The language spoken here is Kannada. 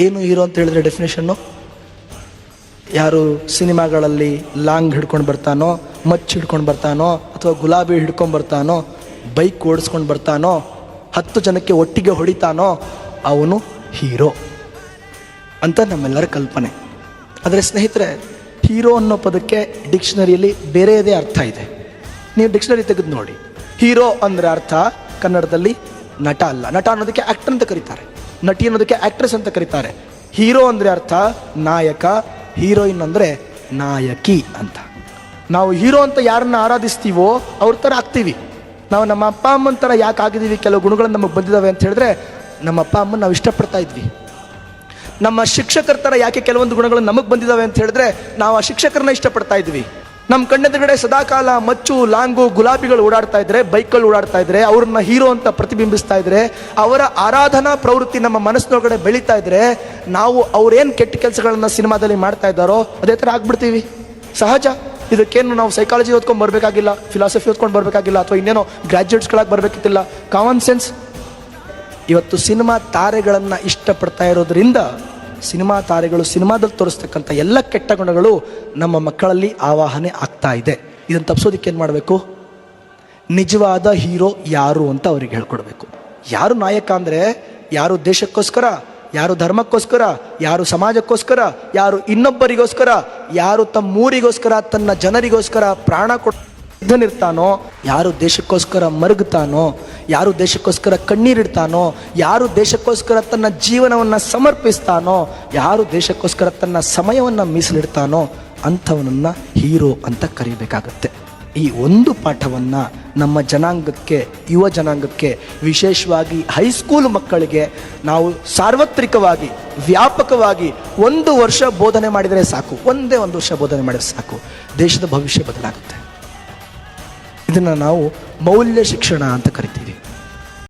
ಏನು ಹೀರೋ ಅಂತ ಹೇಳಿದ್ರೆ ಡೆಫಿನೇಷನ್ನು ಯಾರು ಸಿನಿಮಾಗಳಲ್ಲಿ ಲಾಂಗ್ ಹಿಡ್ಕೊಂಡು ಬರ್ತಾನೋ, ಮಚ್ಚ ಹಿಡ್ಕೊಂಡು ಬರ್ತಾನೋ, ಅಥವಾ ಗುಲಾಬಿ ಹಿಡ್ಕೊಂಡು ಬರ್ತಾನೋ, ಬೈಕ್ ಓಡಿಸ್ಕೊಂಡು ಬರ್ತಾನೋ, ಹತ್ತು ಜನಕ್ಕೆ ಒಟ್ಟಿಗೆ ಹೊಡಿತಾನೋ, ಅವನು ಹೀರೋ ಅಂತ ನಮ್ಮೆಲ್ಲರ ಕಲ್ಪನೆ. ಆದರೆ ಸ್ನೇಹಿತರೆ, ಹೀರೋ ಅನ್ನೋ ಪದಕ್ಕೆ ಡಿಕ್ಷನರಿಯಲ್ಲಿ ಬೇರೆಯದೇ ಅರ್ಥ ಇದೆ. ನೀವು ಡಿಕ್ಷನರಿ ತೆಗೆದು ನೋಡಿ. ಹೀರೋ ಅಂದರೆ ಅರ್ಥ ಕನ್ನಡದಲ್ಲಿ ನಟ ಅಲ್ಲ. ನಟ ಅನ್ನೋದಕ್ಕೆ ಆ್ಯಕ್ಟರ್ ಅಂತ ಕರೀತಾರೆ. ನಟಿ ಅನ್ನೋದಕ್ಕೆ ಆ್ಯಕ್ಟ್ರೆಸ್ ಅಂತ ಕರೀತಾರೆ. ಹೀರೋ ಅಂದರೆ ಅರ್ಥ ನಾಯಕ ಹೀರೋಯಿನ್ ಅಂದರೆ ನಾಯಕಿ ಅಂತ. ನಾವು ಹೀರೋ ಅಂತ ಯಾರನ್ನ ಆರಾಧಿಸ್ತೀವೋ ಅವ್ರ ಥರ ಆಗ್ತೀವಿ. ನಾವು ನಮ್ಮ ಅಪ್ಪ ಅಮ್ಮನ ಥರ ಯಾಕೆ ಆಗಿದ್ದೀವಿ ಕೆಲವು ಗುಣಗಳು ನಮಗೆ ಬಂದಿದ್ದಾವೆ ಅಂತ ಹೇಳಿದ್ರೆ ನಮ್ಮ ಅಪ್ಪ ಅಮ್ಮನ ನಾವು ಇಷ್ಟಪಡ್ತಾ ಇದ್ವಿ. ನಮ್ಮ ಶಿಕ್ಷಕರ ಥರ ಯಾಕೆ ಕೆಲವೊಂದು ಗುಣಗಳು ನಮಗೆ ಬಂದಿದ್ದಾವೆ ಅಂತ ಹೇಳಿದ್ರೆ ನಾವು ಆ ಶಿಕ್ಷಕರನ್ನ ಇಷ್ಟಪಡ್ತಾ ಇದ್ವಿ. ನಮ್ಮ ಕಣ್ಣೆದುರುಗಡೆ ಸದಾಕಾಲ ಮಚ್ಚು, ಲಾಂಗು, ಗುಲಾಬಿಗಳು ಓಡಾಡ್ತಾ ಇದ್ರೆ ಬೈಕ್ಗಳು ಓಡಾಡ್ತಾ ಇದ್ರೆ, ಅವ್ರನ್ನ ಹೀರೋ ಅಂತ ಪ್ರತಿಬಿಂಬಿಸ್ತಾ ಇದ್ರೆ, ಅವರ ಆರಾಧನಾ ಪ್ರವೃತ್ತಿ ನಮ್ಮ ಮನಸ್ಸಿನೊಳಗಡೆ ಬೆಳೀತಾ ಇದ್ರೆ, ನಾವು ಅವ್ರೇನು ಕೆಟ್ಟ ಕೆಲಸಗಳನ್ನ ಸಿನಿಮಾದಲ್ಲಿ ಮಾಡ್ತಾ ಇದ್ದಾರೋ, ಅದೇ ಥರ ಆಗ್ಬಿಡ್ತೀವಿ. ಸಹಜ. ಇದಕ್ಕೇನು ನಾವು ಸೈಕಾಲಜಿ ಓದ್ಕೊಂಡು ಬರಬೇಕಾಗಿಲ್ಲ ಫಿಲಾಸಫಿ ಓದ್ಕೊಂಡು ಬರಬೇಕಾಗಿಲ್ಲ, ಅಥವಾ ಇನ್ನೇನೋ ಗ್ರ್ಯಾಜುಯೇಟ್ಸ್ಗಳಾಗಿ ಬರಬೇಕಿತ್ತಿಲ್ಲ. ಕಾಮನ್ ಸೆನ್ಸ್ ಇವತ್ತು ಸಿನಿಮಾ ತಾರೆಗಳನ್ನು ಇಷ್ಟಪಡ್ತಾ ಇರೋದ್ರಿಂದ ಸಿನಿಮಾ ತಾರೆಗಳು ಸಿನಿಮಾದಲ್ಲಿ ತೋರಿಸ್ತಕ್ಕಂಥ ಎಲ್ಲ ಕೆಟ್ಟ ಗುಣಗಳು ನಮ್ಮ ಮಕ್ಕಳಲ್ಲಿ ಆವಾಹನೆ ಆಗ್ತಾ ಇದೆ. ಇದನ್ನು ತಪ್ಪಿಸೋದಕ್ಕೆ ಏನು ಮಾಡಬೇಕು? ನಿಜವಾದ ಹೀರೋ ಯಾರು ಅಂತ ಅವ್ರಿಗೆ ಹೇಳ್ಕೊಡ್ಬೇಕು. ಯಾರು ನಾಯಕ ಅಂದರೆ ಯಾರು ದೇಶಕ್ಕೋಸ್ಕರ, ಯಾರು ಧರ್ಮಕ್ಕೋಸ್ಕರ, ಯಾರು ಸಮಾಜಕ್ಕೋಸ್ಕರ, ಯಾರು ಇನ್ನೊಬ್ಬರಿಗೋಸ್ಕರ, ಯಾರು ತಮ್ಮೂರಿಗೋಸ್ಕರ ತನ್ನ ಜನರಿಗೋಸ್ಕರ ಪ್ರಾಣ ಕೊಟ್ಟು ಸಿದ್ಧನಿರ್ತಾನೋ ಯಾರು ದೇಶಕ್ಕೋಸ್ಕರ ಮರುಗುತ್ತಾನೋ, ಯಾರು ದೇಶಕ್ಕೋಸ್ಕರ ಕಣ್ಣೀರಿಡ್ತಾನೋ, ಯಾರು ದೇಶಕ್ಕೋಸ್ಕರ ತನ್ನ ಜೀವನವನ್ನು ಸಮರ್ಪಿಸ್ತಾನೋ, ಯಾರು ದೇಶಕ್ಕೋಸ್ಕರ ತನ್ನ ಸಮಯವನ್ನು ಮೀಸಲಿಡ್ತಾನೋ, ಅಂಥವನನ್ನು ಹೀರೋ ಅಂತ ಕರೀಬೇಕಾಗತ್ತೆ. ಈ ಒಂದು ಪಾಠವನ್ನು ನಮ್ಮ ಜನಾಂಗಕ್ಕೆ, ಯುವ ಜನಾಂಗಕ್ಕೆ, ವಿಶೇಷವಾಗಿ ಹೈಸ್ಕೂಲ್ ಮಕ್ಕಳಿಗೆ ನಾವು ಸಾರ್ವತ್ರಿಕವಾಗಿ, ವ್ಯಾಪಕವಾಗಿ ಒಂದು ವರ್ಷ ಬೋಧನೆ ಮಾಡಿದರೆ ಸಾಕು. ಒಂದೇ ಒಂದು ವರ್ಷ ಬೋಧನೆ ಮಾಡಿದರೆ ಸಾಕು. ದೇಶದ ಭವಿಷ್ಯ ಬದಲಾಗುತ್ತೆ. ಇದನ್ನು ನಾವು ಮೌಲ್ಯ ಶಿಕ್ಷಣ ಅಂತ ಕರಿತೀವಿ.